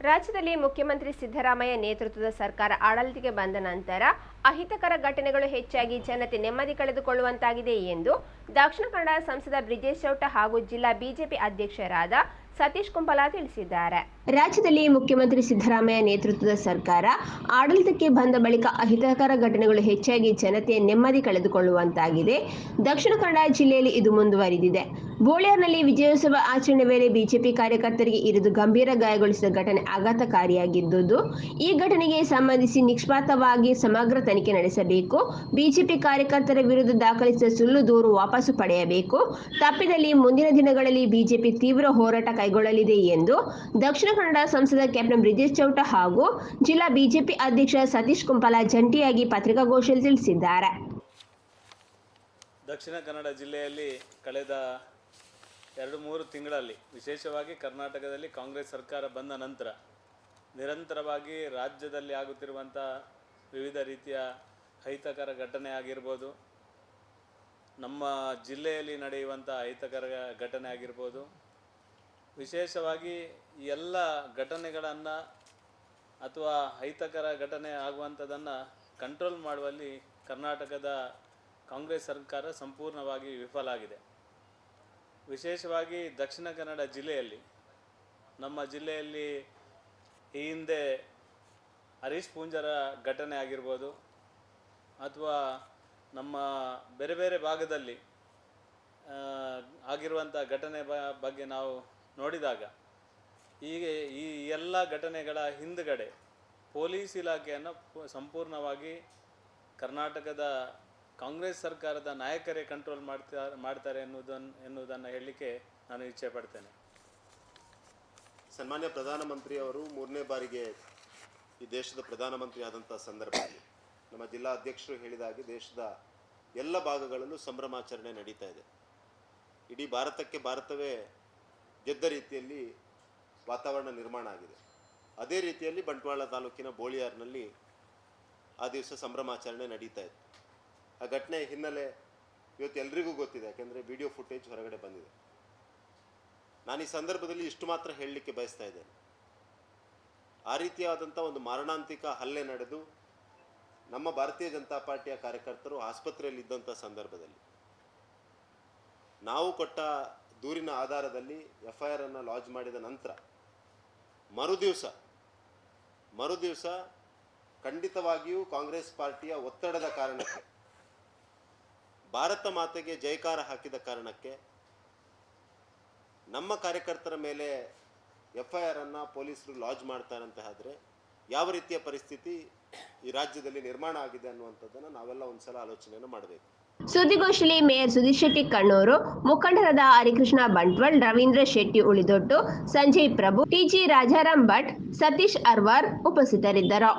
ರಾಜ್ಯದಲ್ಲಿ ಮುಖ್ಯಮಂತ್ರಿ ಸಿದ್ದರಾಮಯ್ಯ ನೇತೃತ್ವದ ಸರ್ಕಾರ ಆಡಳಿತಕ್ಕೆ ಬಂದ ನಂತರ ಅಹಿತಕರ ಘಟನೆಗಳು ಹೆಚ್ಚಾಗಿ ಜನತೆ ನೆಮ್ಮದಿ ಕಳೆದುಕೊಳ್ಳುವಂತಾಗಿದೆ ಎಂದು ದಕ್ಷಿಣ ಕನ್ನಡ ಸಂಸದ ಬ್ರಿಜೇಶ್ ಚೌಟ ಹಾಗೂ ಜಿಲ್ಲಾ ಬಿಜೆಪಿ ಅಧ್ಯಕ್ಷರಾದ ಸತೀಶ್ ಕುಂಪಲ ತಿಳಿಸಿದ್ದಾರೆ. ರಾಜ್ಯದಲ್ಲಿ ಮುಖ್ಯಮಂತ್ರಿ ಸಿದ್ದರಾಮಯ್ಯ ನೇತೃತ್ವದ ಸರ್ಕಾರ ಆಡಳಿತಕ್ಕೆ ಬಂದ ಬಳಿಕ ಅಹಿತಕರ ಘಟನೆಗಳು ಹೆಚ್ಚಾಗಿ ಜನತೆ ನೆಮ್ಮದಿ ಕಳೆದುಕೊಳ್ಳುವಂತಾಗಿದೆ. ದಕ್ಷಿಣ ಕನ್ನಡ ಜಿಲ್ಲೆಯಲ್ಲಿ ಇದು ಮುಂದುವರಿದಿದೆ. ಬೋಳಿಯರ್ನಲ್ಲಿ ವಿಜಯೋತ್ಸವ ಆಚರಣೆ ವೇಳೆ ಬಿಜೆಪಿ ಕಾರ್ಯಕರ್ತರಿಗೆ ಇರಿದು ಗಂಭೀರ ಗಾಯಗೊಳಿಸಿದ ಘಟನೆ ಆಘಾತಕಾರಿಯಾಗಿದ್ದುದು. ಈ ಘಟನೆಗೆ ಸಂಬಂಧಿಸಿ ನಿಷ್ಪಾತವಾಗಿ ಸಮಗ್ರ ತನಿಖೆ ನಡೆಸಬೇಕು. ಬಿಜೆಪಿ ಕಾರ್ಯಕರ್ತರ ವಿರುದ್ಧ ದಾಖಲಿಸಿದ ಸುಳ್ಳು ದೂರು ವಾಪಸು ಪಡೆಯಬೇಕು. ತಪ್ಪಿದಲ್ಲಿ ಮುಂದಿನ ದಿನಗಳಲ್ಲಿ ಬಿಜೆಪಿ ತೀವ್ರ ಹೋರಾಟ ಕೈಗೊಳ್ಳಲಿದೆ ಎಂದು ದಕ್ಷಿಣ ಕನ್ನಡ ಸಂಸದ ಕ್ಯಾಪ್ಟನ್ ಬ್ರಿಜೇಶ್ ಚೌಟ ಹಾಗೂ ಜಿಲ್ಲಾ ಬಿಜೆಪಿ ಅಧ್ಯಕ್ಷ ಸತೀಶ್ ಕುಂಪಲ ಜಂಟಿಯಾಗಿ ಪತ್ರಿಕಾಗೋಷ್ಠಿಯಲ್ಲಿ ತಿಳಿಸಿದ್ದಾರೆ. ದಕ್ಷಿಣ ಕನ್ನಡ ಜಿಲ್ಲೆಯಲ್ಲಿ ಕಳೆದ ಎರಡು ಮೂರು ತಿಂಗಳಲ್ಲಿ, ವಿಶೇಷವಾಗಿ ಕರ್ನಾಟಕದಲ್ಲಿ ಕಾಂಗ್ರೆಸ್ ಸರ್ಕಾರ ಬಂದ ನಂತರ ನಿರಂತರವಾಗಿ ರಾಜ್ಯದಲ್ಲಿ ಆಗುತ್ತಿರುವಂಥ ವಿವಿಧ ರೀತಿಯ ಅಹಿತಕರ ಘಟನೆ ಆಗಿರ್ಬೋದು, ನಮ್ಮ ಜಿಲ್ಲೆಯಲ್ಲಿ ನಡೆಯುವಂಥ ಅಹಿತಕರ ಘಟನೆ ಆಗಿರ್ಬೋದು ವಿಶೇಷವಾಗಿ ಎಲ್ಲ ಘಟನೆಗಳನ್ನು ಅಥವಾ ಅಹಿತಕರ ಘಟನೆ ಆಗುವಂಥದ್ದನ್ನು ಕಂಟ್ರೋಲ್ ಮಾಡುವಲ್ಲಿ ಕರ್ನಾಟಕದ ಕಾಂಗ್ರೆಸ್ ಸರ್ಕಾರ ಸಂಪೂರ್ಣವಾಗಿ ವಿಫಲ ಆಗಿದೆ. ವಿಶೇಷವಾಗಿ ದಕ್ಷಿಣ ಕನ್ನಡ ಜಿಲ್ಲೆಯಲ್ಲಿ, ನಮ್ಮ ಜಿಲ್ಲೆಯಲ್ಲಿ ಈ ಹಿಂದೆ ಹರೀಶ್ ಪೂಂಜರ ಘಟನೆ ಆಗಿರ್ಬೋದು ಅಥವಾ ನಮ್ಮ ಬೇರೆ ಬೇರೆ ಭಾಗದಲ್ಲಿ ಆಗಿರುವಂಥ ಘಟನೆ ಬಗ್ಗೆ ನಾವು ನೋಡಿದಾಗ ಹೀಗೆ ಈ ಎಲ್ಲ ಘಟನೆಗಳ ಹಿಂದುಗಡೆ ಪೊಲೀಸ್ ಇಲಾಖೆಯನ್ನು ಸಂಪೂರ್ಣವಾಗಿ ಕರ್ನಾಟಕದ ಕಾಂಗ್ರೆಸ್ ಸರ್ಕಾರದ ನಾಯಕರೇ ಕಂಟ್ರೋಲ್ ಮಾಡ್ತಾ, ಮಾಡ್ತಾರೆ ಎನ್ನುವುದನ್ನು ಎನ್ನುವುದನ್ನು ಹೇಳಲಿಕ್ಕೆ ನಾನು ಇಚ್ಛೆ ಪಡ್ತೇನೆ. ಸನ್ಮಾನ್ಯ ಪ್ರಧಾನಮಂತ್ರಿ ಅವರು ಮೂರನೇ ಬಾರಿಗೆ ಈ ದೇಶದ ಪ್ರಧಾನಮಂತ್ರಿ ಆದಂಥ ಸಂದರ್ಭದಲ್ಲಿ ನಮ್ಮ ಜಿಲ್ಲಾ ಅಧ್ಯಕ್ಷರು ಹೇಳಿದ ಹಾಗೆ ದೇಶದ ಎಲ್ಲ ಭಾಗಗಳಲ್ಲೂ ಸಂಭ್ರಮಾಚರಣೆ ನಡೀತಾ ಇದೆ. ಇಡೀ ಭಾರತಕ್ಕೆ ಭಾರತವೇ ಗೆದ್ದ ರೀತಿಯಲ್ಲಿ ವಾತಾವರಣ ನಿರ್ಮಾಣ ಆಗಿದೆ. ಅದೇ ರೀತಿಯಲ್ಲಿ ಬಂಟ್ವಾಳ ತಾಲೂಕಿನ ಬೋಳಿಯಾರ್ನಲ್ಲಿ ಆ ದಿವಸ ಸಂಭ್ರಮಾಚರಣೆ ನಡೀತಾ ಇತ್ತು. ಆ ಘಟನೆ ಹಿನ್ನೆಲೆ ಇವತ್ತು ಎಲ್ರಿಗೂ ಗೊತ್ತಿದೆ, ಯಾಕೆಂದರೆ ವಿಡಿಯೋ ಫುಟೇಜ್ ಹೊರಗಡೆ ಬಂದಿದೆ. ನಾನು ಈ ಸಂದರ್ಭದಲ್ಲಿ ಇಷ್ಟು ಮಾತ್ರ ಹೇಳಲಿಕ್ಕೆ ಬಯಸ್ತಾ ಇದ್ದೇನೆ. ಆ ರೀತಿಯಾದಂಥ ಒಂದು ಮಾರಣಾಂತಿಕ ಹಲ್ಲೆ ನಡೆದು ನಮ್ಮ ಭಾರತೀಯ ಜನತಾ ಪಾರ್ಟಿಯ ಕಾರ್ಯಕರ್ತರು ಆಸ್ಪತ್ರೆಯಲ್ಲಿ ಇದ್ದಂಥ ಸಂದರ್ಭದಲ್ಲಿ ನಾವು ಕೊಟ್ಟ ದೂರಿನ ಆಧಾರದಲ್ಲಿ ಎಫ್ ಐ ಆರ್ ಅನ್ನು ಲಾಂಚ್ ಮಾಡಿದ ನಂತರ ಮರುದಿವಸ ಮರುದಿವಸ ಖಂಡಿತವಾಗಿಯೂ ಕಾಂಗ್ರೆಸ್ ಪಾರ್ಟಿಯ ಒತ್ತಡದ ಕಾರಣಕ್ಕೆ, ಭಾರತ ಮಾತೆಗೆ ಜೈಕಾರ ಹಾಕಿದ ಕಾರಣಕ್ಕೆ ನಮ್ಮ ಕಾರ್ಯಕರ್ತರ ಮೇಲೆ ಎಫ್ ಐ ಆರ್ ಅನ್ನು ಪೊಲೀಸರು ಲಾಜ್ ಮಾಡ್ತಾರಂತ ಆದರೆ ಯಾವ ರೀತಿಯ ಪರಿಸ್ಥಿತಿ ಈ ರಾಜ್ಯದಲ್ಲಿ ನಿರ್ಮಾಣ ಆಗಿದೆ ಅನ್ನುವಂಥದ್ದನ್ನು ನಾವೆಲ್ಲ ಒಂದ್ಸಲ ಆಲೋಚನೆಯನ್ನು ಮಾಡಬೇಕು. ಸುದ್ದಿಗೋಷ್ಠಿಯಲ್ಲಿ ಮೇಯರ್ ಸುಧೀರ್ ಶೆಟ್ಟಿ ಕಣ್ಣೂರು, ಮುಖಂಡರಾದ ಹರಿಕೃಷ್ಣ ಬಂಟ್ವಾಳ್, ರವೀಂದ್ರ ಶೆಟ್ಟಿ ಉಳಿದೊಟ್ಟು, ಸಂಜಯ್ ಪ್ರಭು ಟಿಜಿ ರಾಜಾರಾಮ್ ಭಟ್, ಸತೀಶ್ ಅರ್ವಾರ್ ಉಪಸ್ಥಿತರಿದ್ದರು.